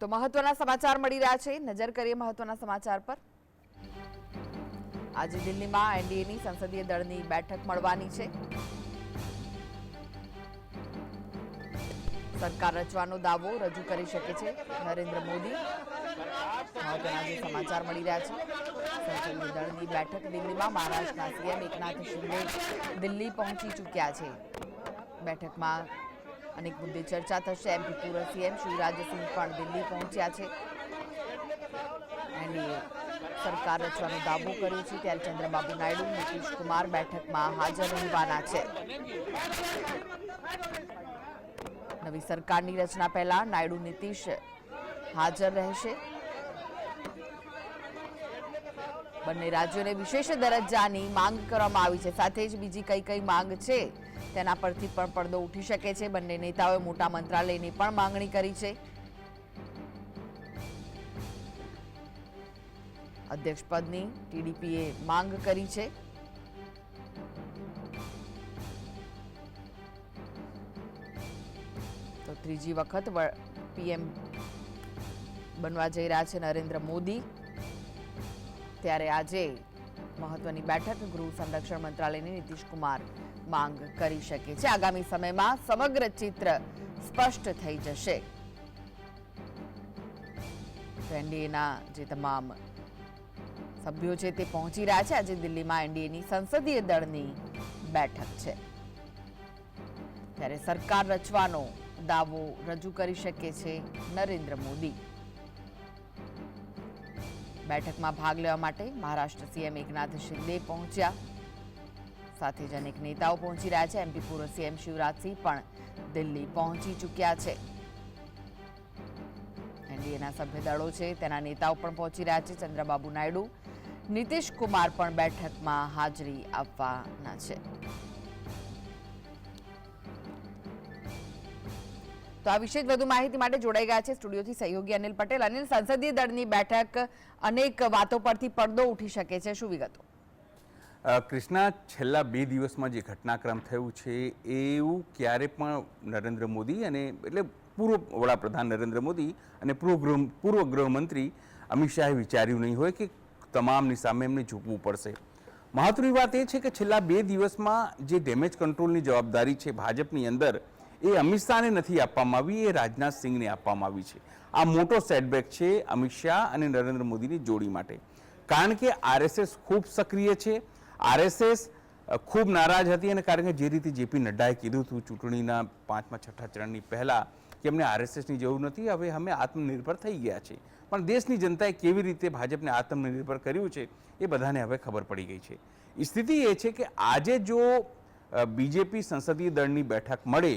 તો મહત્વના સમાચાર મળી રહ્યા છે. નજર કરીએ મહત્વના સમાચાર પર. આજે દિલ્હીમાં એનડીએની સંસદીય દળની બેઠક મળવાની છે. સરકાર રચવાનો દાવો રજૂ કરી શકે છે. નરેન્દ્ર મોદી. મહત્વના સમાચાર મળી રહ્યા છે. સંસદીય દળની બેઠક દિલ્હીમાં મહારાષ્ટ્રના સીએમ એકનાથ શિંદે દિલ્હી પહોંચી ચૂક્યા છે. બેઠકમાં અનેક મુદ્દે ચર્ચા થશે. એમપી પૂર્વ સીએમ શિવરાજસિંહ પણ દિલ્હી પહોંચ્યા છે. અને સરકાર રચવાનો દાવો કર્યો છે. ત્યારે ચંદ્રબાબુ નાયડુ નીતિશ કુમાર બેઠકમાં હાજર રહેવાના છે. નવી સરકારની રચના પહેલા નાયડુ, નીતિશ હાજર રહેશે. બંને રાજ્યોને વિશેષ દરજ્જાની માંગ કરવામાં આવી છે. સાથે જ બીજી કઈ કઈ માંગ છે? તેના પરથી પણ પડદો ઉઠી શકે છે. બંને નેતાઓએ મોટા મંત્રાલયની પણ માંગણી કરી છે. અધ્યક્ષપદની ટીડીપીએ માંગ કરી છે. તો ત્રીજી વખત પીએમ બનવા જઈ રહ્યા છે નરેન્દ્ર મોદી. ત્યારે આજે મહત્વની બેઠક ગૃહ સંરક્ષણ મંત્રાલયની નીતિશ કુમાર માંગ કરી શકે છે. આગામી સમયમાં સમગ્ર ચિત્ર સ્પષ્ટ થઈ જશે. એનડીએના જે તમામ સભ્યો છે તે પહોંચી રહ્યા છે. આજે દિલ્હીમાં એનડીએની સંસદીય દળની બેઠક છે. ત્યારે સરકાર રચવાનો દાવો રજૂ કરી શકે છે નરેન્દ્ર મોદી. બેઠકમાં ભાગ લેવા માટે મહારાષ્ટ્ર સીએમ એકનાથ શિંદે પહોંચ્યા. સાથે જ અનેક નેતાઓ પહોંચી રહ્યા છે. એમપી પૂર્વ સીએમ શિવરાજસિંહ પણ દિલ્હી પહોંચી ચૂક્યા છે. એનડીએના સભ્ય દળો છે, તેના નેતાઓ પણ પહોંચી રહ્યા છે. ચંદ્રબાબુ નાયડુ, નીતિશ કુમાર પણ બેઠકમાં હાજરી આપવાના છે. તો આ વિશે વધુ માહિતી માટે જોડાઈ ગયા છે સ્ટુડિયોથી સહયોગી અનિલ પટેલ. અનિલ, સંસદીય દળની બેઠક અનેક વાતો પરથી પડદો ઉઠી શકે છે. શું વિગતો? કૃષ્ણા, છેલ્લા બે દિવસમાં જે ઘટનાક્રમ થયું છે, એવું ક્યારે પણ નરેન્દ્ર મોદી અને એટલે પૂર્વ વડાપ્રધાન નરેન્દ્ર મોદી અને પૂર્વ ગૃહ પૂર્વ ગૃહમંત્રી અમિત શાહે વિચાર્યું નહીં હોય કે તમામની સામે એમને ઝૂકવું પડશે. મહત્વની વાત એ છે કે છેલ્લા બે દિવસમાં જે ડેમેજ કંટ્રોલની જવાબદારી છે ભાજપની અંદર, એ અમિત શાહને નથી આપવામાં આવી, એ રાજનાથ સિંહને આપવામાં આવી છે. આ મોટો સેટબેક છે અમિત શાહ અને નરેન્દ્ર મોદીની જોડી માટે. કારણ કે આરએસએસ ખૂબ સક્રિય છે આરએસએસ ખૂબ નારાજ હતી અને કારણ કે જે રીતે જેપી નડ્ડાએ કીધું હતું ચૂંટણીના પાંચમા, છઠ્ઠા ચરણની પહેલા કે અમને આરએસએસની જરૂર નથી, હવે અમે આત્મનિર્ભર થઈ ગયા છે પણ દેશની જનતાએ કેવી રીતે ભાજપને આત્મનિર્ભર કર્યું છે એ બધાને હવે ખબર પડી ગઈ છે. સ્થિતિ એ છે કે આજે જો બીજેપી સંસદીય દળની બેઠક મળે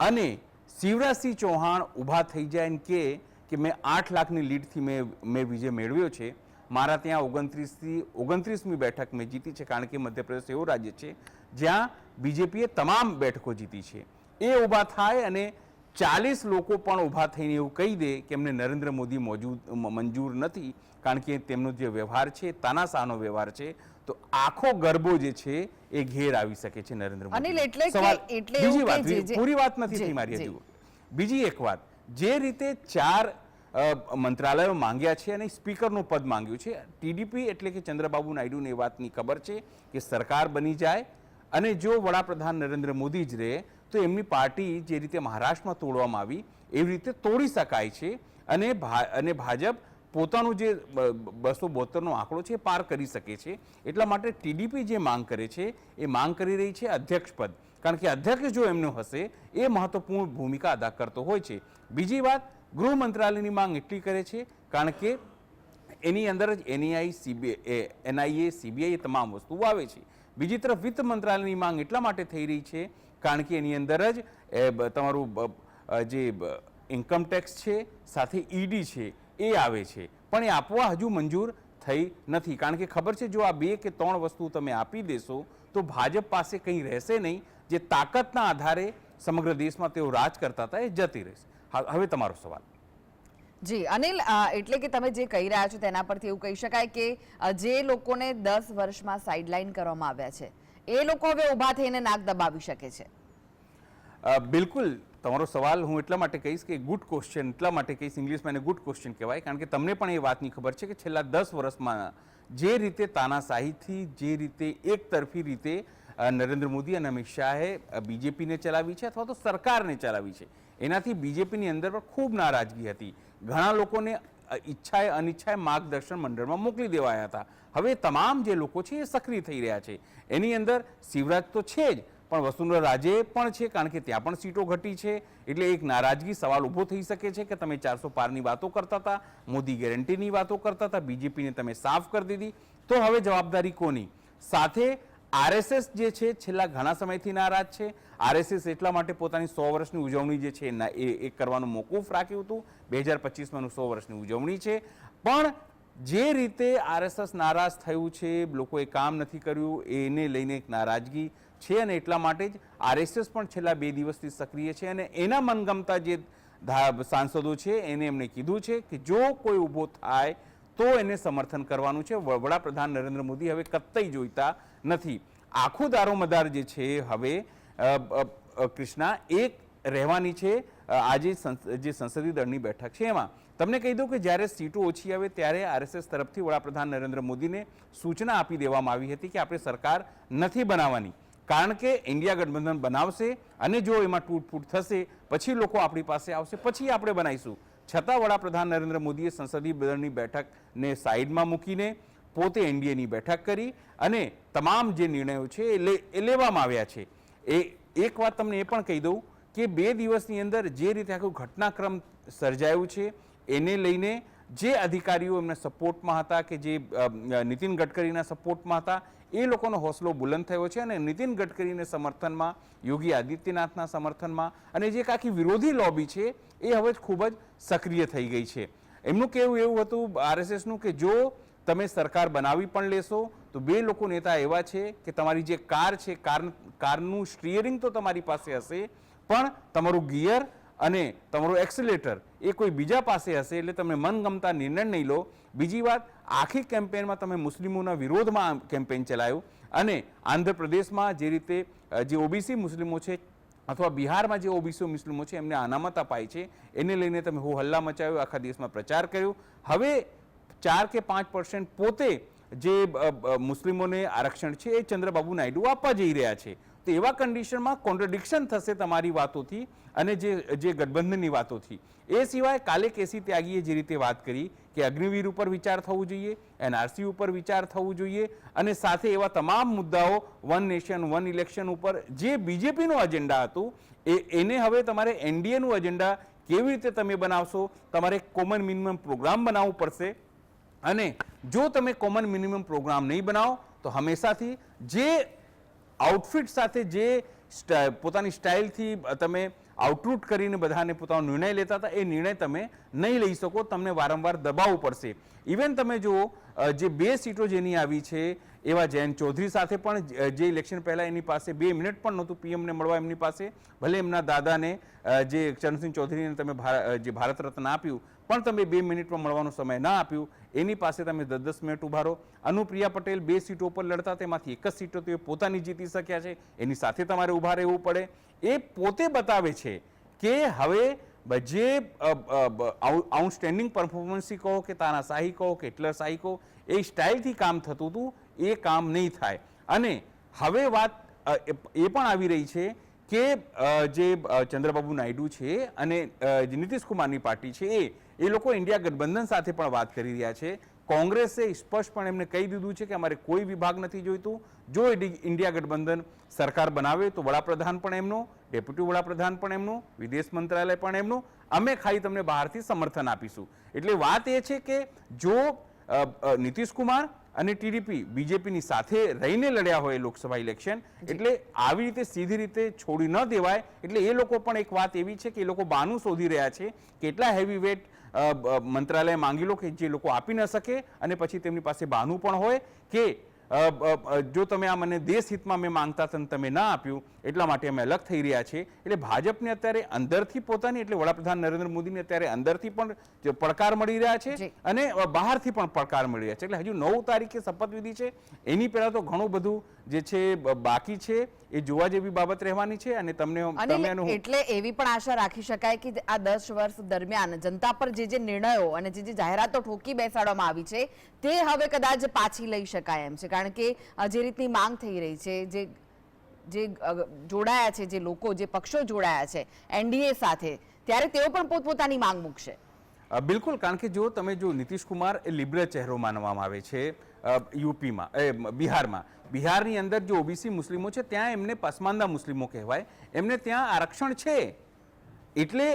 અને શિવરાજસિંહ ચૌહાણ ઊભા થઈ જાય કહે કે મેં આઠ લાખની લીડથી મેં મેં વિજય મેળવ્યો છે મારા ત્યાં ઓગણત્રીસથી ઓગણત્રીસમી બેઠક મેં જીતી છે કારણ કે મધ્યપ્રદેશ એવું રાજ્ય છે જ્યાં બીજેપીએ તમામ બેઠકો જીતી છે. એ ઊભા થાય અને ચાલીસ લોકો પણ ઊભા થઈને એવું કહી દે કે એમને નરેન્દ્ર મોદી મોજૂદ મંજૂર નથી કારણ કે તેમનો જે વ્યવહાર છે તાનાશાહનો વ્યવહાર છે તો આખો ગરબો જે છે એ ઘેર આવી શકે છે નરેન્દ્ર મોદી. એટલે સવાલ- એટલે બીજી વાત પૂરી વાત નથી થઈ મારી હતી હજુ. બીજી એક વાત જે રીતે ચાર મંત્રાલયો માંગ્યા છે અને સ્પીકરનું પદ માંગ્યું છે. ટીડીપી એટલે કે ચંદ્રબાબુ નાયડુને એ વાતની ખબર છે કે સરકાર બની જાય અને જો વડાપ્રધાન નરેન્દ્ર મોદી જ રહે, તો એમની પાર્ટી જે રીતે મહારાષ્ટ્રમાં તોડવામાં આવી, એવી રીતે તોડી શકાય છે અને અને ભાજપ પોતાનું જે બસો બોતેરનો આંકડો છે એ પાર કરી શકે છે. એટલા માટે ટીડીપી જે માંગ કરે છે, એ માંગ કરી રહી છે અધ્યક્ષ પદ. કારણ કે અધ્યક્ષ જો એમનો હશે, એ મહત્વપૂર્ણ ભૂમિકા અદા કરતો હોય છે. બીજી વાત ગૃહ મંત્રાલયની માંગ એટલી કરે છે, કારણ કે એની અંદર જ એનઆઈ સીબીઆઈ એનઆઈએ સીબીઆઈ તમામ વસ્તુઓ આવે છે. બીજી તરફ વિત્ત મંત્રાલયની માંગ એટલા માટે થઈ રહી છે, કારણ કે એની અંદર જ, એ તમારું જે ઇન્કમ ટેક્સ છે, સાથે ઈડી છે, એ આવે છે. પણ એ આપવા હજુ મંજૂર થઈ નથી. કારણ કે ખબર છે, જો આ બે કે ત્રણ વસ્તુ તમે આપી દેશો, તો ભાજપ પાસે કંઈ રહેશે નહીં. જે તાકાતના આધારે સમગ્ર દેશમાં તેઓ રાજ કરતા હતા, એ જતી રહેશે. હવે તમારો સવાલ. જી અનિલ એટલે કે તમે જે કહી રહ્યા છો તેના પરથી એવું કહી શકાય કે જે લોકોને દસ વર્ષમાં સાઇડલાઇન કરવામાં આવ્યા છે એ લોકો હવે ઊભા થઈને નાક દબાવી શકે છે. બિલકુલ તમારો સવાલ હું એટલા માટે કહીશ કે ગુડ ક્વેશ્ચન એટલા માટે કહીશ ઇંગ્લિશમાં એને ગુડ ક્વેશ્ચન કહેવાય કારણ કે તમને પણ એ વાતની ખબર છે કે છેલ્લા દસ વર્ષમાં જે રીતે તાનાશાહીથી જે રીતે એક તરફી રીતે નરેન્દ્ર મોદી અને અમિત શાહે બીજેપીને ચલાવી છે અથવા તો સરકારને ચલાવી છે એનાથી બીજેપીની અંદર પણ ખૂબ નારાજગી હતી. ઘણા લોકોને ઈચ્છાએ અનિચ્છાએ માર્ગદર્શન મંડળમાં મોકલી દેવાયા હતા. હવે તમામ જે લોકો છે એ સક્રિય થઈ રહ્યા છે. એની અંદર શિવરાજ તો છે જ, પણ વસુંધરા રાજે પણ છે, કારણ કે ત્યાં પણ સીટો ઘટી છે. એટલે એક નારાજગી સવાલ ઊભો થઈ શકે છે કે તમે ચારસો પારની વાતો કરતા હતા, મોદી ગેરંટીની વાતો કરતા હતા, બીજેપીને તમે સાફ કરી દીધી. તો હવે જવાબદારી કોની? સાથે આરએસએસ જે છે, છેલ્લા ઘણા સમયથી નારાજ છે. આરએસએસ એટલા માટે પોતાની સો વર્ષની ઉજવણી જે છે એ એ કરવાનું મોકૂફ રાખ્યું હતું. બે હજાર પચીસમાંનું સો વર્ષની ઉજવણી છે. પણ જે રીતે આરએસએસ નારાજ થયું છે, લોકોએ કામ નથી કર્યું, એને લઈને એક નારાજગી છે અને એટલા માટે જ આરએસએસ પણ છેલ્લા બે દિવસથી સક્રિય છે અને એના મનગમતા જે સાંસદો છે, એને એમણે કીધું છે કે જો કોઈ ઊભો થાય તો એને સમર્થન કરવાનું છે. વડાપ્રધાન નરેન્દ્ર મોદી હવે કત્તઈ જોઈતા નથી. આખું દારોમદાર જે છે, હવે કૃષ્ણા, એક રહેવાની છે આજે જે સંસદીય દળની બેઠક છે એમાં. તમને કહી દઉં કે જ્યારે સીટો ઓછી આવે ત્યારે આરએસએસ તરફથી વડાપ્રધાન નરેન્દ્ર મોદીને સૂચના આપી દેવામાં આવી હતી કે આપણે સરકાર નથી બનાવવાની. કારણ કે ઇન્ડિયા ગઠબંધન બનાવશે અને જો એમાં તૂટફૂટ થશે, પછી લોકો આપણી પાસે આવશે, પછી આપણે બનાવીશું. છતાં વડાપ્રધાન નરેન્દ્ર મોદીએ સંસદીય દળની બેઠકને સાઈડમાં મૂકીને પોતે એનડીએની બેઠક કરી અને તમામ જે નિર્ણયો છે એ લેવામાં આવ્યા છે. એ, એક વાત તમને એ પણ કહી દઉં કે બે દિવસની અંદર જે રીતે આખું ઘટનાક્રમ સર્જાયું છે, એને લઈને જે અધિકારીઓ એમના સપોર્ટમાં હતા કે જે નીતિન ગડકરીના સપોર્ટમાં હતા, એ લોકોનો હોસલો બુલંદ થયો છે અને નીતિન ગડકરીને સમર્થનમાં, યોગી આદિત્યનાથના સમર્થનમાં અને જે આખી વિરોધી લોબી છે એ હવે ખૂબ જ સક્રિય થઈ ગઈ છે. એમનું કહેવું એવું હતું, આરએસએસનું, કે જો તમે સરકાર બનાવી પણ લેશો, તો બે લોકો નેતા એવા છે કે તમારી જે કાર છે, કાર, કારનું સ્ટીયરિંગ તો તમારી પાસે હશે, પણ તમારું ગિયર અને તમારું એક્સિલેટર એ કોઈ બીજા પાસે હશે એટલે તમે મનગમતા નિર્ણય નહીં લો. બીજી વાત, આખી કેમ્પેનમાં તમે મુસ્લિમોના વિરોધમાં કેમ્પેન ચલાવ્યું અને આંધ્રપ્રદેશમાં જે રીતે જે ઓબીસી મુસ્લિમો છે અથવા બિહારમાં જે ઓબીસી મુસ્લિમો છે એમને અનામત અપાય છે, એને લઈને તમે હો હલ્લા મચાવ્યો, આખા દેશમાં પ્રચાર કર્યો. હવે ચાર કે પાંચ પર્સન્ટ પોતે જે મુસ્લિમોને આરક્ષણ છે એ ચંદ્રબાબુ નાયડુ આપવા જઈ રહ્યા છે. તો એવા કન્ડિશનમાં કોન્ટ્રડિક્શન થશે તમારી વાતોથી અને જે જે ગઠબંધનની વાતોથી. એ સિવાય કાલે કેસી ત્યાગીએ જે રીતે વાત કરી કે અગ્નિવીર ઉપર વિચાર થવું જોઈએ, એનઆરસી ઉપર વિચાર થવું જોઈએ અને સાથે એવા તમામ મુદ્દાઓ વન નેશન, વન ઇલેક્શન ઉપર જે બીજેપીનું એજન્ડા હતું, એ, એને હવે તમારે એનડીએનું એજન્ડા કેવી રીતે તમે બનાવશો, તમારે કોમન મિનિમમ પ્રોગ્રામ બનાવવું પડશે. અને જો તમે કોમન મિનિમમ પ્રોગ્રામ નહીં બનાવો, તો હંમેશાથી જે આઉટફિટ સાથે જે પોતાની સ્ટાઇલથી તમે આઉટરૂટ કરીને બધાને પોતાનો નિર્ણય લેતા હતા, એ નિર્ણય તમે નહીં લઈ શકો, તમને વારંવાર દબાવવું પડશે. ઇવન તમે જુઓ જે બે સીટો જેની આવી છે, એવા જયંત ચૌધરી સાથે પણ જે ઇલેક્શન પહેલાં એની પાસે બે મિનિટ પણ નહોતું પીએમને મળવા એમની પાસે, ભલે એમના દાદાને જે ચરણસિંહ ચૌધરીને તમે જે ભારત રત્ન આપ્યું પણ તમે બે મિનિટમાં મળવાનો સમય ના આપ્યો, એની પાસે તમે દસ દસ મિનિટ ઊભા રહો. અનુપ્રિયા પટેલ બે સીટો પર લડતા તેમાંથી એક જ સીટો તે પોતાની જીતી શક્યા છે. એની સાથે તમારે ઊભા રહેવું પડે. એ પોતે બતાવે છે કે હવે જે આઉટસ્ટેન્ડિંગ પરફોર્મન્સી કહો કે તાનાશાહી કહો કે હિટલરશાહી કહો, એ સ્ટાઇલથી કામ થતું હતું, એ કામ નહીં થાય. અને હવે વાત એ પણ આવી રહી છે કે જે ચંદ્રબાબુ નાયડુ છે અને જે નીતિશ કુમારની પાર્ટી છે એ એ લોકો ઇન્ડિયા ગઠબંધન સાથે પણ વાત કરી રહ્યા છે. કોંગ્રેસે સ્પષ્ટપણે એમને કહી દીધું છે કે અમારે કોઈ વિભાગ નથી જોઈતું. જો ઇન્ડી- ઇન્ડિયા ગઠબંધન સરકાર બનાવે તો વડાપ્રધાન પણ એમનો, ડેપ્યુટી વડાપ્રધાન પણ એમનું, વિદેશ મંત્રાલય પણ એમનું. અમે ખાલી તમને બહારથી સમર્થન આપીશું. એટલે વાત એ છે કે જો નીતિશ કુમાર અને ટીડીપી બીજેપીની સાથે રહીને લડ્યા હોય લોકસભા ઇલેક્શન એટલે આવી રીતે સીધી રીતે છોડી ન દેવાય. એટલે એ લોકો પણ એક વાત એવી છે કે એ લોકો બાનું શોધી રહ્યા છે. કેટલા હેવી વેટ મંત્રાલય માંગી લો કે જે લોકો આપી ન શકે અને પછી તેમની પાસે બાનું પણ હોય કે જો તમે આ મને દેશ હિતમાં મેં માંગતા હતા તમે ના આપ્યું એટલા માટે અમે અલગ થઈ રહ્યા છીએ. એટલે ભાજપને અત્યારે અંદરથી પોતાની એટલે વડાપ્રધાન નરેન્દ્ર મોદીને અત્યારે અંદરથી પણ પડકાર મળી રહ્યા છે અને બહારથી પણ પડકાર મળી રહ્યા છે. એટલે હજુ નવ તારીખે શપથવિધિ છે. એની પહેલાં તો ઘણું બધું જે છે બાકી છે એ જોવા જેવી બાબત રહેવાની છે અને તમને એટલે એવી પણ આશા રાખી શકાય કે આ દસ વર્ષ દરમિયાન જનતા પર જે જે નિર્ણયો અને જે જે જાહેરાતો ઠોકી બેસાડવામાં આવી છે તે હવે કદાચ પાછી લઈ શકાય એમ છે. કારણ કે જે રીતની માંગ થઈ રહી છે, જે જે જોડાયા છે, જે લોકો, જે પક્ષો જોડાયા છે, એનડીએ સાથે, ત્યારે તેઓ પણ પોતપોતાની માંગ મૂકશે. બિલકુલ. કારણ કે જો તમે જો નીતિશ કુમાર એ લિબરલ ચહેરો માનવામાં આવે છે યુપીમાં, એ બિહારમાં. બિહારની અંદર જો ઓબીસી મુસ્લિમો છે, ત્યાં એમને પસમાંદા મુસ્લિમો કહેવાય. એમને ત્યાં આરક્ષણ છે. એટલે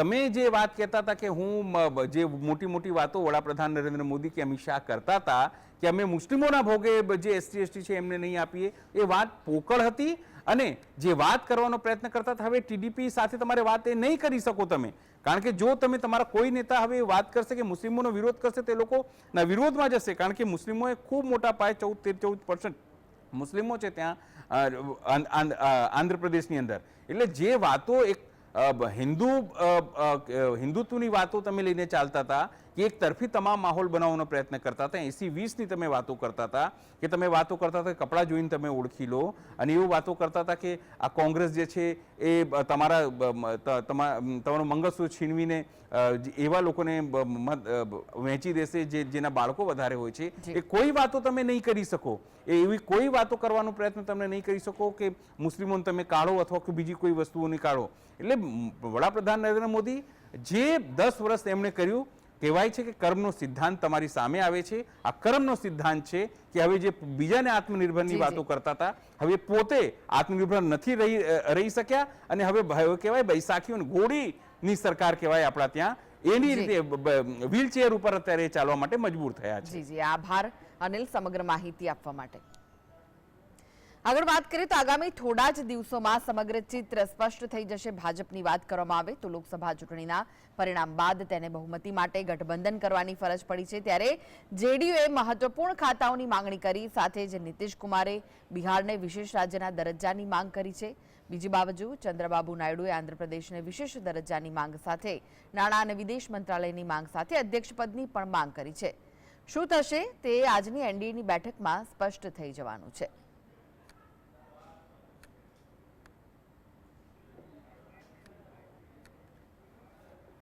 તમે જે વાત કહેતા હતા કે હું જે મોટી મોટી વાતો વડાપ્રધાન નરેન્દ્ર મોદી કે અમિત શાહ કરતા હતા કે અમે મુસ્લિમોના ભોગે જે એસટી એસટી છે એમને નહીં આપીએ, એ વાત પોકળ હતી. અને જે વાત કરવાનો પ્રયત્ન કરતા હતા, હવે ટીડીપી સાથે તમારે વાત એ નહીં કરી શકો તમે. કારણ કે જો તમે તમારા કોઈ નેતા હવે વાત કરશે કે મુસ્લિમોનો વિરોધ કરશે, તે લોકો ના વિરોધમાં જશે. કારણ કે મુસ્લિમોએ ખૂબ મોટા પાયે ચૌદ તેર ચૌદ પર્સન્ટ મુસ્લિમો છે ત્યાં આંધ્રપ્રદેશની અંદર. એટલે જે વાતો એક હિન્દુ હિન્દુત્વની વાતો તમે લઈને ચાલતા હતા કે એક તરફી તમામ માહોલ બનાવવાનો પ્રયત્ન કરતા હતા. એસી વીસની તમે વાતો કરતા હતા કે તમે વાતો કરતા હતા કપડાં જોઈને તમે ઓળખી લો અને એવું વાતો કરતા હતા કે આ કોંગ્રેસ જે છે એ તમારા તમારું મંગળસૂત્ર છીનવીને એવા લોકોને વહેંચી દેશે જે જેના બાળકો વધારે હોય છે. એ કોઈ વાતો તમે નહીં કરી શકો. એ એવી કોઈ વાતો કરવાનો પ્રયત્ન તમે નહીં કરી શકો કે મુસ્લિમોને તમે કાઢો અથવા કે બીજી કોઈ વસ્તુઓની કાઢો. એટલે વડાપ્રધાન નરેન્દ્ર મોદી જે દસ વર્ષ એમણે કર્યું કહેવાય છે કે કર્મનો સિદ્ધાંત તમારી સામે આવે છે. આ કર્મનો સિદ્ધાંત છે કે હવે જે બીજાને આત્મનિર્ભરની વાતો કરતા હતા હવે પોતે આત્મનિર્ભર નથી રહી રહી શક્યા અને હવે હવે કહેવાય બૈસાખીઓ ગોળીની સરકાર કહેવાય આપણા ત્યાં. એની રીતે વ્હીલચેર ઉપર અત્યારે ચાલવા માટે મજબૂર થયા છે. જી જી. આભાર અનિલ સમગ્ર માહિતી આપવા માટે. આગળ વાત કરીએ તો આગામી થોડા જ દિવસોમાં સમગ્ર ચિત્ર સ્પષ્ટ થઈ જશે. ભાજપની વાત કરવામાં આવે તો લોકસભા ચૂંટણીના પરિણામ બાદ તેને બહુમતી માટે ગઠબંધન કરવાની ફરજ પડી છે. ત્યારે જેડીયુએ મહત્વપૂર્ણ ખાતાઓની માંગણી કરી, સાથે જ નીતિશ કુમારે બિહારને વિશેષ રાજ્યના દરજ્જાની માંગ કરી છે. બીજી બાજુ ચંદ્રબાબુ નાયડુએ આંધ્રપ્રદેશને વિશેષ દરજ્જાની માંગ સાથે, નાણાં અને વિદેશ મંત્રાલયની માંગ સાથે અધ્યક્ષપદની પણ માંગ કરી છે. શું થશે તે આજની એનડીએની બેઠકમાં સ્પષ્ટ થઈ જવાનું છે.